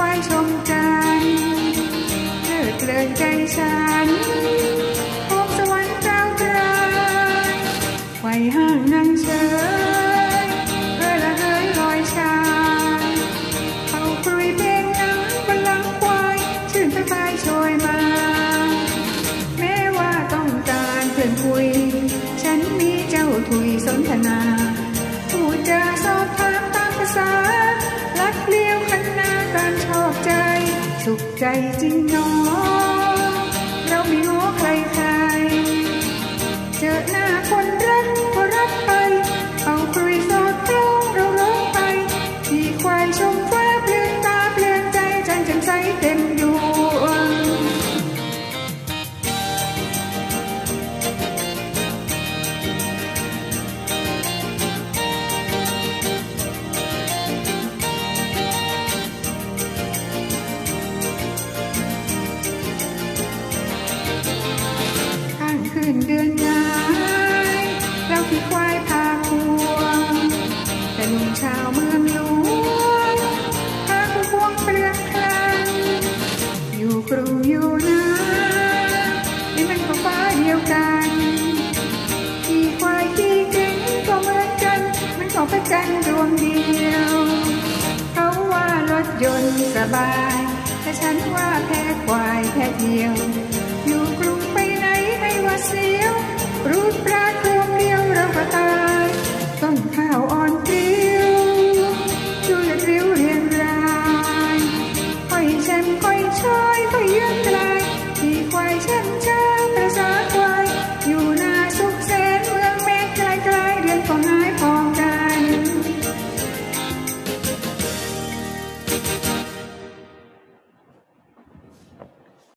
ควายชมกันเลิดเลินใจฉันพบสวรรค์เจ้าไกรไขว่ห้างนั่งเฉยเออละเฮ้ยลอยชายเอาคลุยเพลงนั้นบนหลังควายชื่นสบายโชยมา แม้ว่าต้องการเพื่อนคุย ฉันมีเจ้าถุยสนทนาพูดจาสอบถามตามภาษา สุขใจจริงเนาะ ข้นเดือนงายเราที่ควายพาพวงแต่หนุ่มชาวเมืองหลวงพาผู้พวงเปลือกคลังอยู่กรุงอยู่นะนี่มันก็ฟ้าเดียวกันขี่ควายขี่เก่งก็เหมือนกัน มันก็ประจันทร์ดวงเดียวเขาว่ารถยนต์สบายแต่ฉันว่าแพ้ควายแพ้เดียว ต้